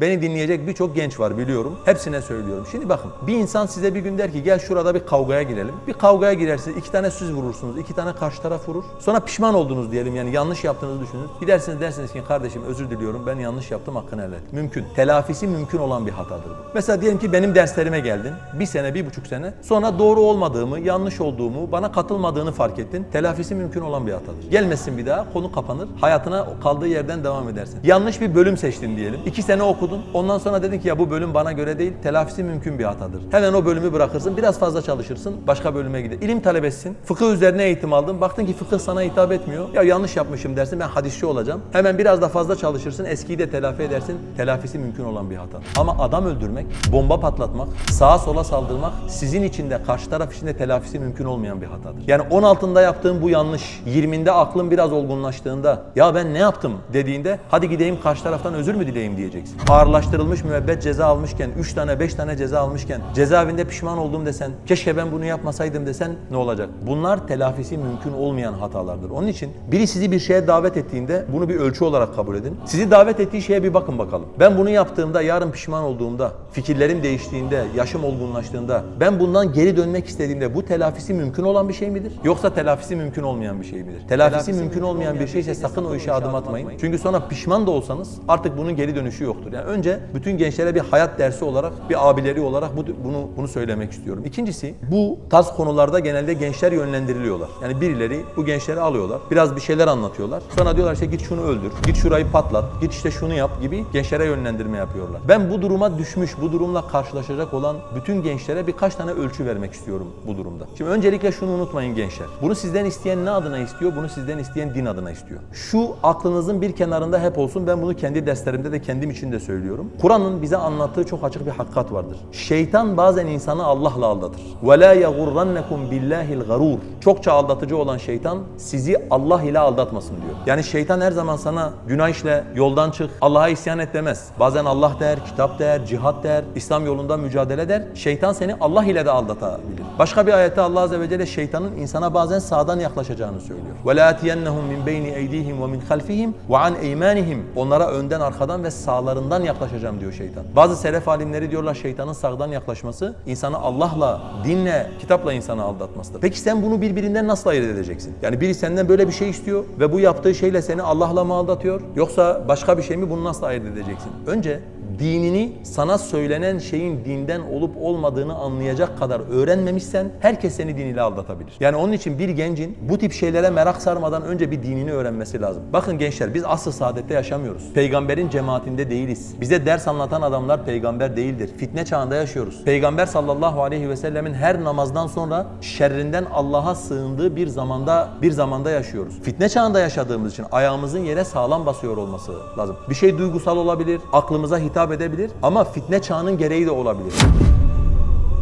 Beni dinleyecek birçok genç var biliyorum. Hepsine söylüyorum. Şimdi bakın bir insan size bir gün der ki gel şurada bir kavgaya girelim. Bir kavgaya girersiniz iki tane süz vurursunuz. iki tane karşı taraf vurur. Sonra pişman oldunuz diyelim yani yanlış yaptığınızı düşünün. Gidersiniz dersiniz ki kardeşim özür diliyorum ben yanlış yaptım hakkını helal et. Mümkün. Telafisi mümkün olan bir hatadır bu. Mesela diyelim ki benim derslerime geldin. Bir sene, bir buçuk sene. Sonra doğru olmadığımı, yanlış olduğumu, bana katılmadığını fark ettin. Telafisi mümkün olan bir hatadır. Gelmesin bir daha, konu kapanır. Hayatına kaldığı yerden devam edersin. Yanlış bir bölüm seçtin diyelim. İki sene okudun. Ondan sonra dedin ki ya bu bölüm bana göre değil. Telafisi mümkün bir hatadır. Hemen o bölümü bırakırsın. Biraz fazla çalışırsın. Başka bölüme gider. İlim talebesisin. Fıkıh üzerine eğitim aldın. Baktın ki fıkıh sana hitap etmiyor. Ya yanlış yapmışım dersin. Ben hadisçi olacağım. Hemen biraz da fazla çalışırsın. Eskiyi de telafi edersin. Telafisi mümkün olan bir hata. Ama adam öldürmek, bomba patlatmak, sağa sola saldırmak sizin için de karşı taraf için de telafisi mümkün olmayan bir hatadır. Yani 16'ında yaptığın bu yanlış, 20'inde aklın biraz olgunlaştığında ya ben ne yaptım dediğinde hadi gideyim karşı taraftan özür mü dileyim diyeceksin. Ağırlaştırılmış müebbet ceza almışken, 3 tane 5 tane ceza almışken cezaevinde pişman oldum desen, keşke ben bunu yapmasaydım desen ne olacak? Bunlar telafisi mümkün olmayan hatalardır. Onun için biri sizi bir şeye davet ettiğinde bunu bir ölçü olarak kabul edin. Sizi davet ettiği şeye bir bakın bakalım. Ben bunu yaptığımda, yarın pişman olduğumda, fikirlerim değiştiğinde, yaşım olgunlaştığında, ben bundan geri dönmek istediğimde bu telafisi mümkün olan bir şey midir? Yoksa telafisi mümkün olmayan bir şey midir? Telafisi, mümkün olmayan bir şeyse sakın o işe adım atmayın. Çünkü sonra pişman da olsanız artık bunun geri dönüşü yoktur. Yani önce bütün gençlere bir hayat dersi olarak, bir abileri olarak bu, bunu bunu söylemek istiyorum. İkincisi bu tarz konularda genelde gençler yönlendiriliyorlar. Yani birileri bu gençleri alıyorlar. Biraz bir şeyler anlatıyorlar. Sonra diyorlar işte git şunu öldür, git şurayı patlat, git işte şunu yap gibi gençlere yönlendirme yapıyorlar. Ben bu duruma düşmüş, bu durumla karşılaşacak olan bütün gençlere birkaç tane ölçü vermek istiyorum bu durumda. Şimdi öncelikle şunu unutmayın gençler. Bunu sizden isteyen ne adına istiyor? Bunu sizden isteyen din adına istiyor. Şu aklınızın bir kenarında hep olsun. Ben bunu kendi derslerimde de kendim için de söylüyorum Kur'an'ın bize anlattığı çok açık bir hakikat vardır. Şeytan bazen insanı Allah'la aldatır. وَلَا يَغُرَّنَّكُمْ بِاللّٰهِ الْغَرُورِ Çokça aldatıcı olan şeytan sizi Allah ile aldatmasın diyor. Yani şeytan her zaman sana günah işle, yoldan çık, Allah'a isyan et demez. Bazen Allah der, kitap der, cihat der, İslam yolunda mücadele der. Şeytan seni Allah ile de aldatabilir. Başka bir ayette Allah Azze ve Celle şeytanın insana bazen sağdan yaklaşacağını söylüyor. وَلَاتِيَنَّهُمْ مِنْ بَيْنِ اَيْدِيهِمْ وَمِنْ خَلْفِهِمْ وَعَنْ اَيْمَانِهِمْ Onlara önden, arkadan ve sağlarından yaklaşacağım diyor şeytan. Bazı selef alimleri diyorlar şeytanın sağdan yaklaşması insanı Allah'la, dinle, kitapla insanı aldatmasıdır. Peki sen bunu birbirinden nasıl ayırt edeceksin? Yani biri senden böyle bir şey istiyor ve bu yaptığı şeyle seni Allah'la mı aldatıyor? Yoksa başka bir şey mi? Bunu nasıl ayırt edeceksin? Önce dinini sana söylenen şeyin dinden olup olmadığını anlayacak kadar öğrenmemişsen herkes seni diniyle aldatabilir. Yani onun için bir gencin bu tip şeylere merak sarmadan önce bir dinini öğrenmesi lazım. Bakın gençler biz asıl saadette yaşamıyoruz. Peygamberin cemaatinde değiliz. Bize ders anlatan adamlar peygamber değildir. Fitne çağında yaşıyoruz. Peygamber sallallahu aleyhi ve sellemin her namazdan sonra şerrinden Allah'a sığındığı bir zamanda bir zamanda yaşıyoruz. Fitne çağında yaşadığımız için ayağımızın yere sağlam basıyor olması lazım. Bir şey duygusal olabilir, aklımıza hitap edebilir ama fitne çağının gereği de olabilir.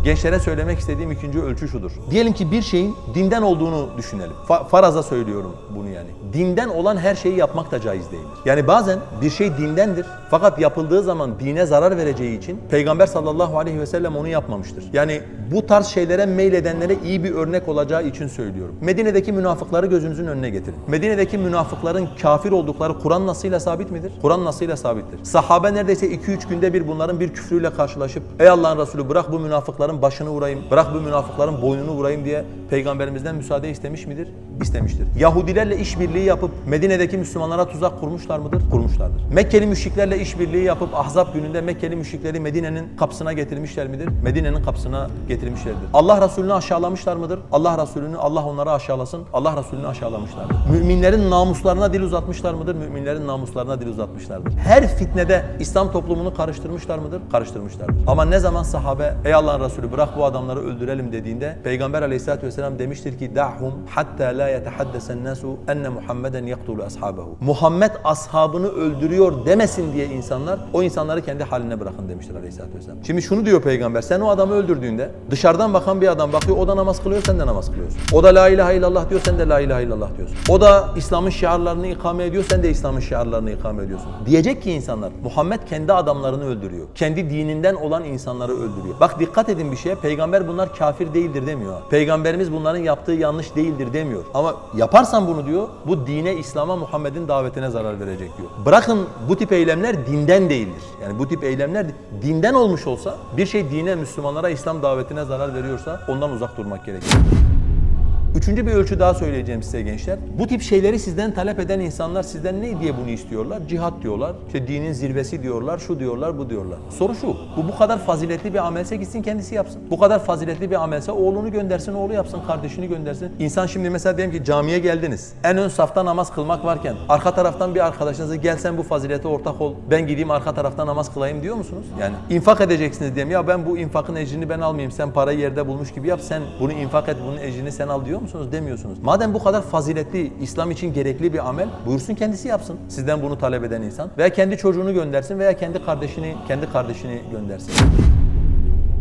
Gençlere söylemek istediğim ikinci ölçü şudur. Diyelim ki bir şeyin dinden olduğunu düşünelim. Fa- faraza söylüyorum bunu yani. Dinden olan her şeyi yapmak da caiz değildir. Yani bazen bir şey dindendir fakat yapıldığı zaman dine zarar vereceği için Peygamber sallallahu aleyhi ve sellem onu yapmamıştır. Yani bu tarz şeylere meyledenlere iyi bir örnek olacağı için söylüyorum. Medine'deki münafıkları gözünüzün önüne getirin. Medine'deki münafıkların kafir oldukları Kur'an nasıyla sabit midir? Kur'an nasıyla sabittir. Sahabe neredeyse 2-3 günde bir bunların bir küfrüyle karşılaşıp ey Allah'ın Resulü bırak bu münafıkların başını vurayım, bırak bu münafıkların boynunu vurayım diye peygamberimizden müsaade istemiş midir? İstemiştir. Yahudilerle işbirliği yapıp Medine'deki Müslümanlara tuzak kurmuşlar mıdır? Kurmuşlardır. Mekkeli müşriklerle işbirliği yapıp Ahzab gününde Mekkeli müşrikleri Medine'nin kapısına getirmişler midir? Medine'nin kapısına getirmişlerdir. Allah Resulü'nü aşağılamışlar mıdır? Allah Resulü'nü Allah onları aşağılasın. Allah Resulü'nü aşağılamışlardır. Müminlerin namuslarına dil uzatmışlar mıdır? Müminlerin namuslarına dil uzatmışlardır. Her fitnede İslam toplumunu karıştırmışlar mıdır? Karıştırmışlardır. Ama ne zaman sahabe ey Allah'ın Resulü bırak bu adamları öldürelim dediğinde Peygamber aleyhissalatü vesselam demiştir ki da'hum hatta la yetehaddesen nasu enne Muhammeden yaktulu ashabehu. Muhammed ashabını öldürüyor demesin diye insanlar o insanları kendi haline bırakın demiştir aleyhissalatü vesselam. Şimdi şunu diyor peygamber sen o adamı öldürdüğünde dışarıdan bakan bir adam bakıyor o da namaz kılıyor sen de namaz kılıyorsun. O da la ilahe illallah diyor sen de la ilahe illallah diyorsun. O da İslam'ın şiarlarını ikame ediyor sen de İslam'ın şiarlarını ikame ediyorsun. Diyecek ki insanlar Muhammed kendi adamlarını öldürüyor. Kendi dininden olan insanları öldürüyor. Bak dikkat edin edin bir şeye peygamber bunlar kafir değildir demiyor. Peygamberimiz bunların yaptığı yanlış değildir demiyor. Ama yaparsan bunu diyor bu dine, İslam'a, Muhammed'in davetine zarar verecek diyor. Bırakın bu tip eylemler dinden değildir. Yani bu tip eylemler dinden olmuş olsa bir şey dine, Müslümanlara, İslam davetine zarar veriyorsa ondan uzak durmak gerekir. Üçüncü bir ölçü daha söyleyeceğim size gençler. Bu tip şeyleri sizden talep eden insanlar sizden ne diye bunu istiyorlar? Cihat diyorlar, işte dinin zirvesi diyorlar, şu diyorlar, bu diyorlar. Soru şu, bu bu kadar faziletli bir amelse gitsin kendisi yapsın. Bu kadar faziletli bir amelse oğlunu göndersin, oğlu yapsın, kardeşini göndersin. İnsan şimdi mesela diyelim ki camiye geldiniz. En ön safta namaz kılmak varken arka taraftan bir arkadaşınıza gel sen bu fazilete ortak ol, ben gideyim arka tarafta namaz kılayım diyor musunuz? Yani infak edeceksiniz diyeyim ya ben bu infakın ecrini ben almayayım, sen parayı yerde bulmuş gibi yap, sen bunu infak et, bunun ecrini sen al diyor musunuz? Demiyorsunuz. Madem bu kadar faziletli, İslam için gerekli bir amel, buyursun kendisi yapsın. Sizden bunu talep eden insan. Veya kendi çocuğunu göndersin veya kendi kardeşini, kendi kardeşini göndersin.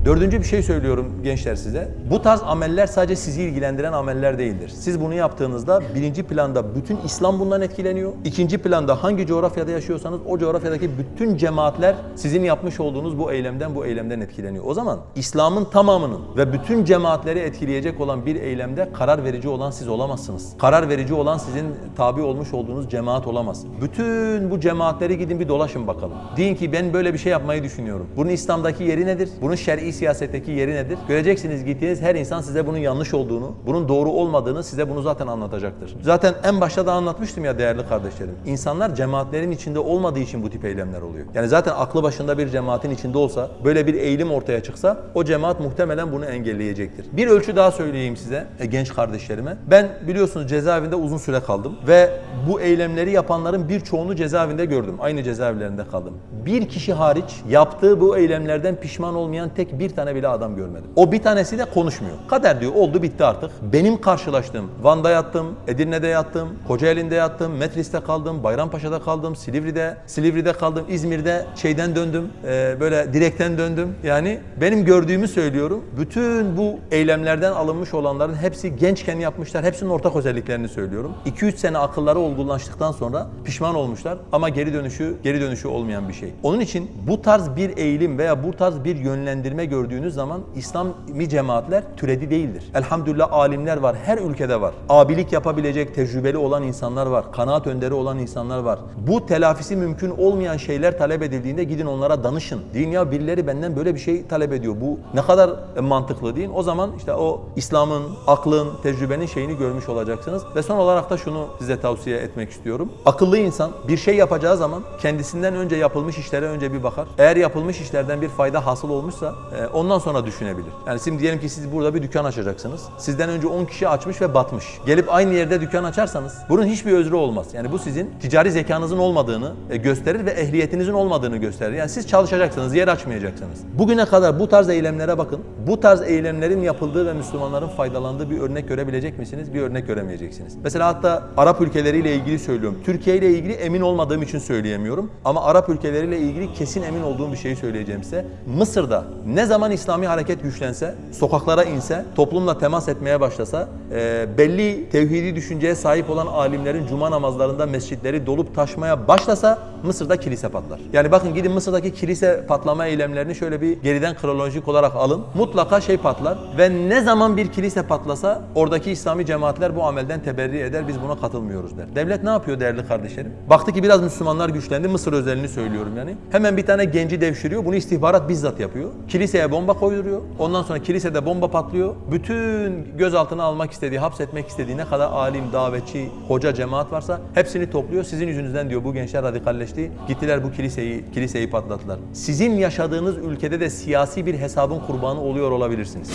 Dördüncü bir şey söylüyorum gençler size. Bu tarz ameller sadece sizi ilgilendiren ameller değildir. Siz bunu yaptığınızda birinci planda bütün İslam bundan etkileniyor. İkinci planda hangi coğrafyada yaşıyorsanız o coğrafyadaki bütün cemaatler sizin yapmış olduğunuz bu eylemden bu eylemden etkileniyor. O zaman İslam'ın tamamının ve bütün cemaatleri etkileyecek olan bir eylemde karar verici olan siz olamazsınız. Karar verici olan sizin tabi olmuş olduğunuz cemaat olamaz. Bütün bu cemaatleri gidin bir dolaşın bakalım. Deyin ki ben böyle bir şey yapmayı düşünüyorum. Bunun İslam'daki yeri nedir? Bunun şer'i siyasetteki yeri nedir? Göreceksiniz gittiğiniz her insan size bunun yanlış olduğunu, bunun doğru olmadığını size bunu zaten anlatacaktır. Zaten en başta da anlatmıştım ya değerli kardeşlerim. İnsanlar cemaatlerin içinde olmadığı için bu tip eylemler oluyor. Yani zaten aklı başında bir cemaatin içinde olsa, böyle bir eğilim ortaya çıksa o cemaat muhtemelen bunu engelleyecektir. Bir ölçü daha söyleyeyim size e, genç kardeşlerime. Ben biliyorsunuz cezaevinde uzun süre kaldım ve bu eylemleri yapanların birçoğunu cezaevinde gördüm. Aynı cezaevlerinde kaldım. Bir kişi hariç yaptığı bu eylemlerden pişman olmayan tek bir tane bile adam görmedim. O bir tanesi de konuşmuyor. Kader diyor oldu bitti artık. Benim karşılaştığım Van'da yattım, Edirne'de yattım, Kocaeli'nde yattım, Metris'te kaldım, Bayrampaşa'da kaldım, Silivri'de, Silivri'de kaldım, İzmir'de şeyden döndüm, e, böyle direkten döndüm. Yani benim gördüğümü söylüyorum. Bütün bu eylemlerden alınmış olanların hepsi gençken yapmışlar. Hepsinin ortak özelliklerini söylüyorum. 2-3 sene akılları olgunlaştıktan sonra pişman olmuşlar ama geri dönüşü geri dönüşü olmayan bir şey. Onun için bu tarz bir eğilim veya bu tarz bir yönlendirme gördüğünüz zaman İslami cemaatler türedi değildir. Elhamdülillah alimler var. Her ülkede var. Abilik yapabilecek tecrübeli olan insanlar var. Kanaat önderi olan insanlar var. Bu telafisi mümkün olmayan şeyler talep edildiğinde gidin onlara danışın. Deyin ya birileri benden böyle bir şey talep ediyor. Bu ne kadar mantıklı deyin. O zaman işte o İslam'ın, aklın, tecrübenin şeyini görmüş olacaksınız. Ve son olarak da şunu size tavsiye etmek istiyorum. Akıllı insan bir şey yapacağı zaman kendisinden önce yapılmış işlere önce bir bakar. Eğer yapılmış işlerden bir fayda hasıl olmuşsa e, ondan sonra düşünebilir. Yani şimdi diyelim ki siz burada bir dükkan açacaksınız. Sizden önce 10 kişi açmış ve batmış. Gelip aynı yerde dükkan açarsanız bunun hiçbir özrü olmaz. Yani bu sizin ticari zekanızın olmadığını e, gösterir ve ehliyetinizin olmadığını gösterir. Yani siz çalışacaksınız, yer açmayacaksınız. Bugüne kadar bu tarz eylemlere bakın. Bu tarz eylemlerin yapıldığı ve Müslümanların faydalandığı bir örnek görebilecek misiniz? Bir örnek göremeyeceksiniz. Mesela hatta Arap ülkeleriyle ilgili söylüyorum. Türkiye ile ilgili emin olmadığım için söyleyemiyorum. Ama Arap ülkeleriyle ilgili kesin emin olduğum bir şeyi söyleyeceğim size. Mısır'da ne zaman İslami hareket güçlense, sokaklara inse, toplumla temas etmeye başlasa, e, belli tevhidi düşünceye sahip olan alimlerin cuma namazlarında mescitleri dolup taşmaya başlasa Mısır'da kilise patlar. Yani bakın gidin Mısır'daki kilise patlama eylemlerini şöyle bir geriden kronolojik olarak alın. Mutlaka şey patlar ve ne zaman bir kilise patlasa oradaki İslami cemaatler bu amelden teberri eder. Biz buna katılmıyoruz der. Devlet ne yapıyor değerli kardeşlerim? Baktı ki biraz Müslümanlar güçlendi. Mısır özelini söylüyorum yani. Hemen bir tane genci devşiriyor. Bunu istihbarat bizzat yapıyor. Kiliseye bomba koyduruyor. Ondan sonra kilisede bomba patlıyor. Bütün gözaltına almak istediği, hapsetmek istediği ne kadar alim, davetçi, hoca, cemaat varsa hepsini topluyor. Sizin yüzünüzden diyor bu gençler radikalleşti. Gittiler bu kiliseyi, kiliseyi patlattılar. Sizin yaşadığınız ülkede de siyasi bir hesabın kurbanı oluyor olabilirsiniz.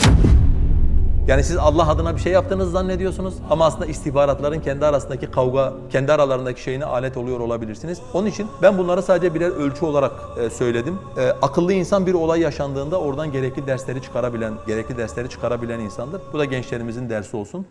Yani siz Allah adına bir şey yaptığınızı zannediyorsunuz ama aslında istihbaratların kendi arasındaki kavga, kendi aralarındaki şeyine alet oluyor olabilirsiniz. Onun için ben bunları sadece birer ölçü olarak e, söyledim. E, akıllı insan bir olay yaşandığında oradan gerekli dersleri çıkarabilen, gerekli dersleri çıkarabilen insandır. Bu da gençlerimizin dersi olsun.